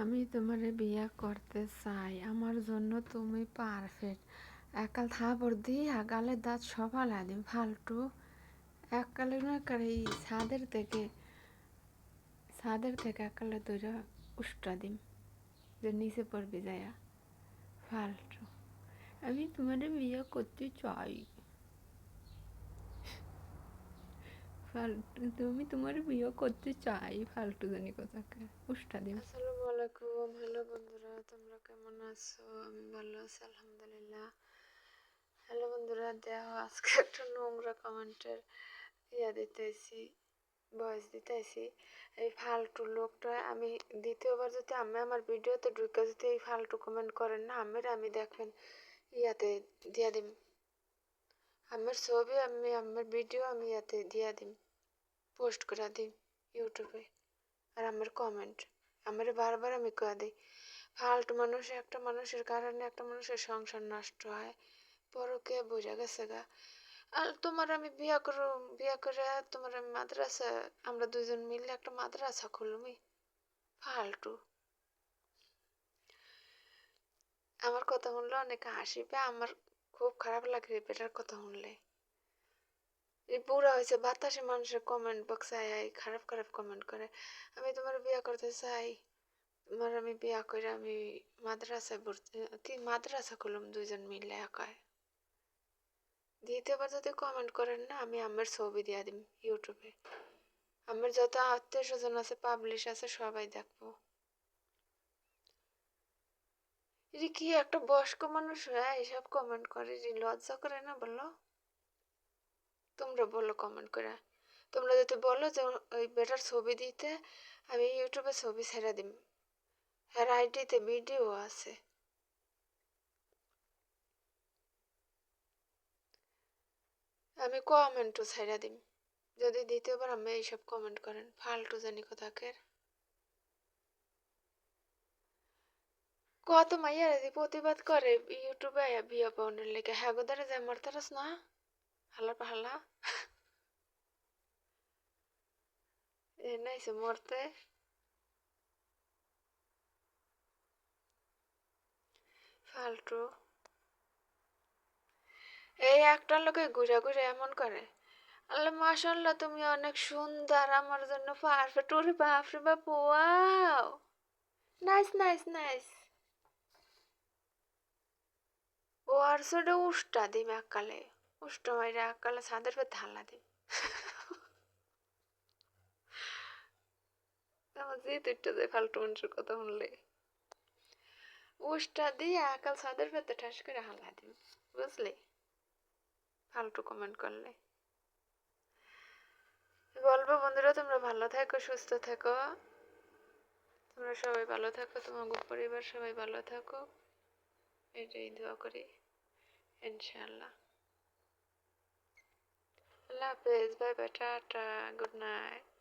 আমি তোমারে বিয়ে করতে চাই, আমার জন্য তুমি পারফেক্ট একাল থাপড় দিয়ে গালের দাঁত সফালা দিম ফালতু। এককালে এই ছাদের থেকে ছাদের থেকে এককালে দূরে উষ্টা দিম, যে নিচে পড়বে যায়া। ফালটু আমি তোমারে বিয়ে করতে চাই। ফালতু, তুমি তোমার বিয়ে করতে চাই ফালতু জানি কোথাকে। উষ্টা দিম আসসালামু আলাইকুম, হ্যালো বন্ধুরা, তোমরা কেমন আছো? আমি ভালো আছি, আলহামদুলিল্লাহ। হ্যালো বন্ধুরা, দেখো, আজকে একটা নোংরা কমেন্টের ইয়া দিতেছি ভয়েস দিতেছি। এই ফালতু লোকটা, আমি দ্বিতীয়বার যদি আমি আমার ভিডিওতে ঢুকে যদি এই ফালতু কমেন্ট করেন না, আমের আমি দেখবেন ইয়াতে দিয়া দিম। আমার ছবি আমি, আমার ভিডিও আমি ইয়াতে দিয়া দিম। পোস্ট করে দিই ইউটিউবে আর আমার কমেন্ট আমার বারবার আমি কয়ে দিই ফাল্টু মানুষ, একটা মানুষের কারণে একটা মানুষের সংসার নষ্ট হয়। পরকে বোঝা গেছে গা। আর তোমার আমি বিয়া করো, বিয়া করে তোমার আমি মাদ্রাসা, আমরা দুজন মিলে একটা মাদ্রাসা খুলবি ফালতু। আমার কথা শুনলে অনেকে হাসিবে আমার খুব খারাপ লাগে বেটার কথা শুনলে। এই বুড়া হয়েছে বাতাসে মানুষের কমেন্ট বক্সে আয় খারাপ খারাপ কমেন্ট করে। আমি তোমার বিয়া করতে চাই। তোমার আমি বিয়া করে আমি মাদ্রাসায় ভর্তি মাদ্রাসা করলাম দুইজন মিলে একায় দ্বিতীয়বার যদি কমেন্ট করেন না, আমি আমার ছবি দিয়া দিম ইউটিউবে আমার যত আত্মীয় স্বজন আছে পাবলিশ আছে, সবাই দেখব। এটা কি একটা বয়স্ক মানুষ, হয়ে, এসব কমেন্ট করে লজ্জা করে না বলল তোমরা বলো কমেন্ট করে। তোমরা যদি বলো যে ওই বেটার ছবি দিতে, আমি ইউটিউবে ছবি ছেড়ে দিম। হ্যাঁ আইডিতে ভিডিও আছে। আমি কমেন্টও ছেড়ে দিম। যদি দ্বিতীয়বার আমি এইসব কমেন্ট করেন, ফালতু জানি কোথাকের। কত মাইয়া প্রতিবাদ করে, ইউটিউবে বিয়ে পাউনের লেগে। হ্যাঁ গোদারে যায় মারতারস না হালা পাহালা এনাইছে মরতে ফালতু এই একটা লোকে ঘুরে ঘুরে এমন করে আল্লাহ মাশাল্লাহ তুমি অনেক সুন্দর আমার জন্য পারফেক্ট ওরে বাপরে বাপ ওয়াও নাইস নাইস নাইস ও আর সেটা উষ্টা দিম এককালে ছাদের পর ঢালা দিম আমার যে তুইটা যায় ফালতু মানুষের কথা শুনলে। উষ্টা দিয়ে একাল ছাদের ভেতর ঠাস করে হালা দিম, বুঝলি? ফালতু কমেন্ট করলে। বলব বন্ধুরা, তোমরা ভালো থাকো, সুস্থ থাকো। তোমরা সবাই ভালো থাকো, তোমার পরিবার সবাই ভালো থাকো এটাই দোয়া করি ইনশাল্লাহ আল্লাহ হাফেজ bye bye tata good night